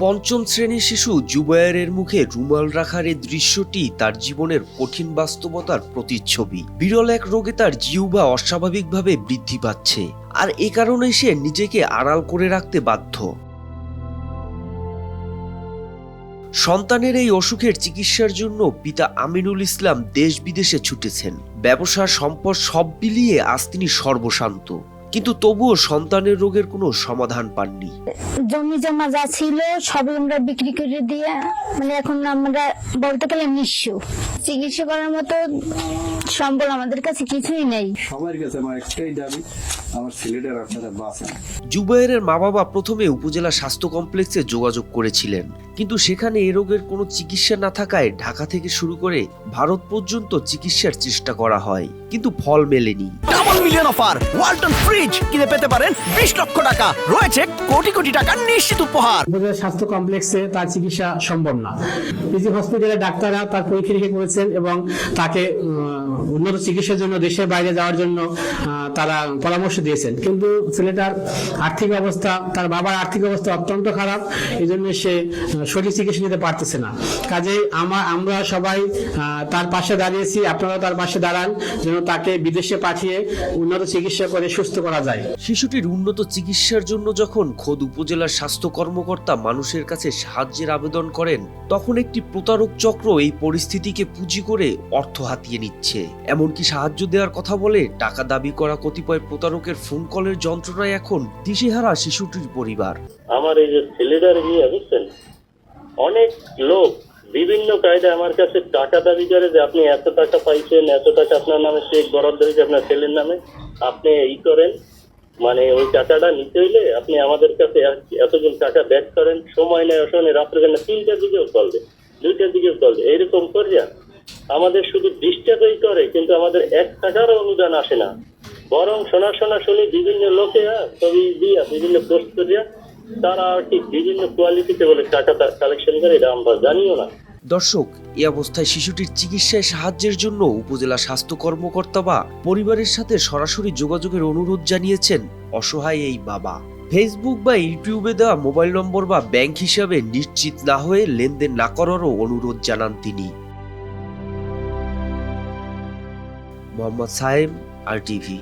পঞ্চম শ্রেণির শিশু জুবায়েরের মুখে রুমাল রাখার এই দৃশ্যটি তার জীবনের কঠিন বাস্তবতার প্রতিচ্ছবি। বিরল এক রোগে তার জিহ্বা অস্বাভাবিকভাবে বৃদ্ধি পাচ্ছে। আর এ কারণে সে নিজেকে আড়াল করে রাখতে বাধ্য। সন্তানের এই অসুখের চিকিৎসার জন্য পিতা আমিনুল ইসলাম দেশ বিদেশে ছুটেছেন। ব্যবসা সম্পদ সব মিলিয়ে আজ তিনি সর্বশান্ত। কিন্তু তবুও সন্তানের রোগের কোনো সমাধান পাননি। জমি জমা যা ছিল সবই আমরা বিক্রি করে দিয়ে মানে এখন আমরা বলতে গেলে নিঃস্ব। চিকিৎসা করার মতো সম্বল আমাদের কাছে কিছুই নেই। সবার কাছে আমার একটাই দাবি আমার ছেলেটার আপনারা বাঁচান। জুবাইরের মা বাবা প্রথমে উপজেলা স্বাস্থ্য কমপ্লেক্সে যোগাযোগ করেছিলেন কিন্তু সেখানে এ রোগের কোনো চিকিৎসা না থাকায় ঢাকা থেকে শুরু করে ভারত পর্যন্ত চিকিৎসার চেষ্টা করা হয় কিন্তু ফল মেলেনি। Double million offer Walton fridge কিনে পেতে পারেন বিশ লক্ষ টাকা। রয়েছে কোটি কোটি টাকার নিশ্চিত উপহার। স্বাস্থ্য কমপ্লেক্সে তার চিকিৎসা সম্ভব না। পিজি হসপিটালে ডাক্তাররা তার পরীক্ষা নিরীক্ষা করেছেন এবং তাকে উন্নত চিকিৎসার জন্য, দেশের বাইরে যাওয়ার জন্য তারা পরামর্শ দিয়েছেন। কিন্তু ছেলেটার আর্থিক অবস্থা, তার বাবার আর্থিক অবস্থা অত্যন্ত খারাপ। এই জন্য সে সঠিক চিকিৎসা নিতে পারতেছে না। কাজে আমার আমরা সবাই তার পাশে দাঁড়িয়েছি। আপনারাও তার পাশে দাঁড়ান। যেন তাকে বিদেশে পাঠিয়ে উন্নত চিকিৎসা করে সুস্থ করা যায়। শিশুটির উন্নত চিকিৎসার জন্য যখন খোদ উপজেলার স্বাস্থ্য কর্মকর্তা মানুষের কাছে সাহায্যের আবেদন করেন তখন একটি প্রতারক চক্র এই পরিস্থিতিকে পুঁজি করে অর্থ হাতিয়ে নিচ্ছে। এমনকি সাহায্য দেওয়ার কথা বলে টাকা দাবি করা কতিপয় প্রতারকের ফোন কলের যন্ত্রণায় এখন দিশেহারা শিশুটির পরিবার। আমার এই যে ছেলেটার বিয়ে বুঝছেন অনেক লোক বিভিন্ন কায়দায় আমার কাছে টাকা দাবি করে যে আপনি এত টাকা পাইছেন, এত টাকা আপনার নামে চেক বরাদ্দ হয়েছে আপনার ছেলের নামে। আপনি এই করেন মানে ওই টাকাটা নিতে হইলে আপনি আমাদের কাছে এত- এতজন টাকা ব্যাক করেন, সময় নেয় অসময় রাত্রে কেন তিনটার দিকেও কল দেয়, দুইটার দিকেও কল দেয়। এইরকম করিয়া আমাদের শুধু ডিস্টার্বই করে, কিন্তু আমাদের এক টাকারও অনুদান আসে না। বরং শোনা শোনা শুনি বিভিন্ন লোকে ছবি দিয়া, বিভিন্ন পোস্ট করিয়া তারা কি বিভিন্ন কোয়ালিটিতে বলে টাকা কালেকশন করে, এটা আমরা জানিও না। দর্শক, এই অবস্থায় শিশুটির চিকিৎসায় সাহায্যের জন্য উপজেলা স্বাস্থ্য কর্মকর্তা বা পরিবারের সাথে সরাসরি যোগাযোগের অনুরোধ জানিয়েছেন অসহায় এই বাবা। ফেসবুক বা ইউটিউবে দেওয়া মোবাইল নম্বর বা ব্যাংক হিসাবে নিশ্চিত না হয়ে লেনদেন না করারও অনুরোধ জানান তিনি। মোহাম্মদ সাহেব আর টিভি।